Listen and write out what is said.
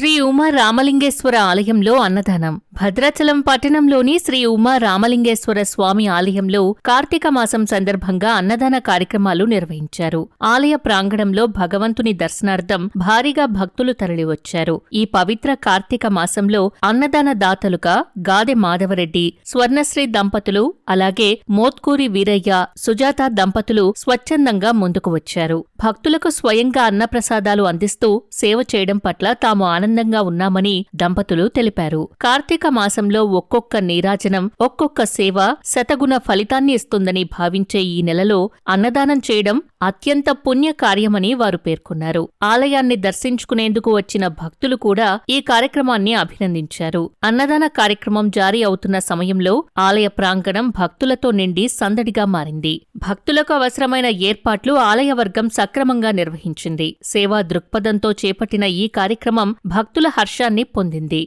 శ్రీ ఉమా రామలింగేశ్వర ఆలయంలో అన్నదానం. భద్రాచలం పట్టణంలోని శ్రీ ఉమా రామలింగేశ్వర స్వామి ఆలయంలో కార్తీక మాసం సందర్భంగా అన్నదాన కార్యక్రమాలు నిర్వహించారు. ఆలయ ప్రాంగణంలో భగవంతుని దర్శనార్థం భారీగా భక్తులు తరలివచ్చారు. ఈ పవిత్ర కార్తీక మాసంలో అన్నదాన దాతలుగా గాదె మాధవరెడ్డి స్వర్ణశ్రీ దంపతులు అలాగే మోత్కూరి వీరయ్య సుజాత దంపతులు స్వచ్ఛందంగా ముందుకు వచ్చారు. భక్తులకు స్వయంగా అన్నప్రసాదాలు అందిస్తూ సేవ చేయడం పట్ల తాము ఆనందంగా ఉన్నామని దంపతులు తెలిపారు. కార్తీక మాసంలో ఒక్కొక్క నీరాజనం ఒక్కొక్క సేవ శతగుణ ఫలితాన్ని ఇస్తుందని భావించే ఈ నెలలో అన్నదానం చేయడం అత్యంత పుణ్య కార్యమని వారు పేర్కొన్నారు. ఆలయాన్ని దర్శించుకునేందుకు వచ్చిన భక్తులు కూడా ఈ కార్యక్రమాన్ని అభినందించారు. అన్నదాన కార్యక్రమం జారీ అవుతున్న సమయంలో ఆలయ ప్రాంగణం భక్తులతో నిండి సందడిగా మారింది. భక్తులకు అవసరమైన ఏర్పాట్లు ఆలయ వర్గం సక్రమంగా నిర్వహించింది. సేవా దృక్పథంతో చేపట్టిన ఈ కార్యక్రమం భక్తుల హర్షాన్ని పొందింది.